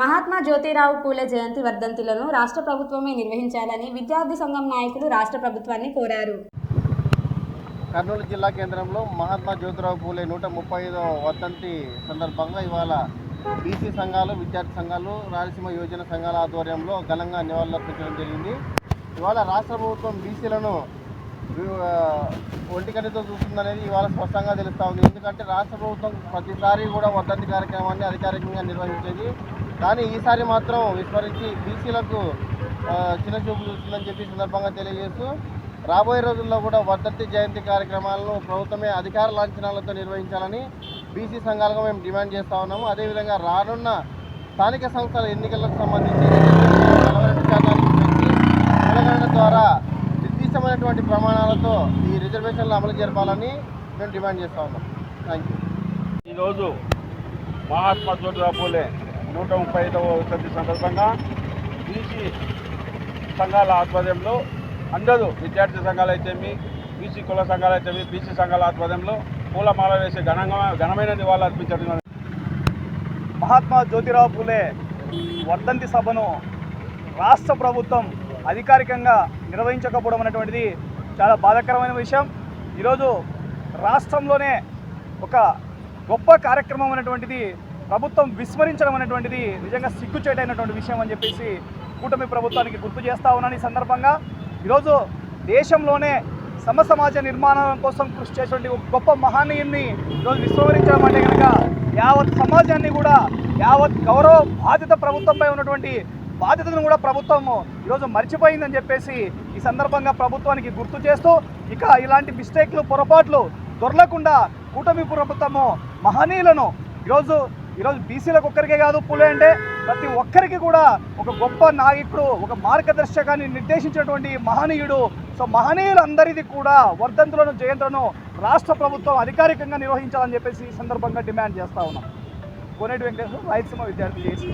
మహాత్మా జ్యోతిరావు పూలే జయంతి వర్ధంతులను రాష్ట్ర ప్రభుత్వమే నిర్వహించాలని విద్యార్థి సంఘం నాయకులు రాష్ట్ర ప్రభుత్వాన్ని కోరారు. కర్నూలు జిల్లా కేంద్రంలో మహాత్మా జ్యోతిరావు పూలే నూట ముప్పై ఐదో వర్ధంతి సందర్భంగా ఇవాళ బీసీ సంఘాలు విద్యార్థి సంఘాలు రాయలసీమ యోజన సంఘాల ఆధ్వర్యంలో ఘనంగా నివాళులర్పించడం జరిగింది. ఇవాళ రాష్ట్ర ప్రభుత్వం బీసీలను ఆ, చూస్తుందనేది ఇవాళ స్పష్టంగా తెలుస్తూ ఉంది. ఎందుకంటే రాష్ట్ర ప్రభుత్వం ప్రతిసారి కూడా వర్ధంతి కార్యక్రమాన్ని అధికారికంగా నిర్వహించేది. కానీ ఈసారి మాత్రం విస్మరించి బీసీలకు చిన్న చూపు చూస్తుందని చెప్పి సందర్భంగా తెలియజేస్తూ రాబోయే రోజుల్లో కూడా వర్ధంతి జయంతి కార్యక్రమాలను ప్రభుత్వమే అధికార లాంఛనాలతో నిర్వహించాలని బీసీ సంఘాలుగా మేము డిమాండ్ చేస్తూ ఉన్నాము. అదేవిధంగా రానున్న స్థానిక సంస్థల ఎన్నికలకు సంబంధించి నిర్దిష్టమైనటువంటి ప్రమాణాలతో ఈ రిజర్వేషన్లు అమలు జరపాలని మేము డిమాండ్ చేస్తూ ఉన్నాం. థ్యాంక్ యూ ఈరోజు మహాత్మా జ్యోతిరావు పూలే నూట ముప్పై ఐదవ వర్ధంతి సందర్భంగా బీసీ సంఘాల ఆధ్వర్యంలో అందరూ విద్యార్థి సంఘాలు అయితేమి బీసీ కుల సంఘాలు అయితేమి బీసీ సంఘాల ఆధ్వర్యంలో పూలమాల వేసి ఘనంగా ఘనమైన నివాళులు అర్పించడం మహాత్మా జ్యోతిరావు పూలే వర్ధంతి సభను రాష్ట్ర ప్రభుత్వం అధికారికంగా నిర్వహించకపోవడం అనేటువంటిది చాలా బాధాకరమైన విషయం. ఈరోజు రాష్ట్రంలోనే ఒక గొప్ప కార్యక్రమం అనేటువంటిది ప్రభుత్వం విస్మరించడం అనేటువంటిది నిజంగా సిగ్గుచేటైనటువంటి విషయం అని చెప్పేసి కూటమి ప్రభుత్వానికి గుర్తు చేస్తా ఉన్నాను ఈ సందర్భంగా. ఈరోజు దేశంలోనే సమ సమాజ నిర్మాణం కోసం కృషి చేసేటువంటి ఒక గొప్ప మహనీయుని ఈరోజు విస్మరించడం అంటే కనుక యావత్ సమాజాన్ని కూడా యావత్ గౌరవ బాధ్యత ప్రభుత్వంపై ఉన్నటువంటి బాధ్యతను కూడా ప్రభుత్వం ఈరోజు మర్చిపోయిందని చెప్పేసి ఈ సందర్భంగా ప్రభుత్వానికి గుర్తు చేస్తూ ఇక ఇలాంటి మిస్టేక్లు పొరపాట్లు దొరలకుండా కూటమి ప్రభుత్వము మహనీయులను ఈరోజు ఈరోజు బీసీలకు ఒక్కరికే కాదు పులే అంటే ప్రతి ఒక్కరికి కూడా ఒక గొప్ప నాయకుడు ఒక మార్గదర్శకాన్ని నిర్దేశించినటువంటి మహనీయుడు. సో మహనీయులందరిది కూడా వర్ధంతులను జయంతులను రాష్ట్ర ప్రభుత్వం అధికారికంగా నిర్వహించాలని చెప్పేసి ఈ సందర్భంగా డిమాండ్ చేస్తా ఉన్నాం. కోనేటి వెంకటేశ్వర రాయలసీమ విద్యార్థి చేసి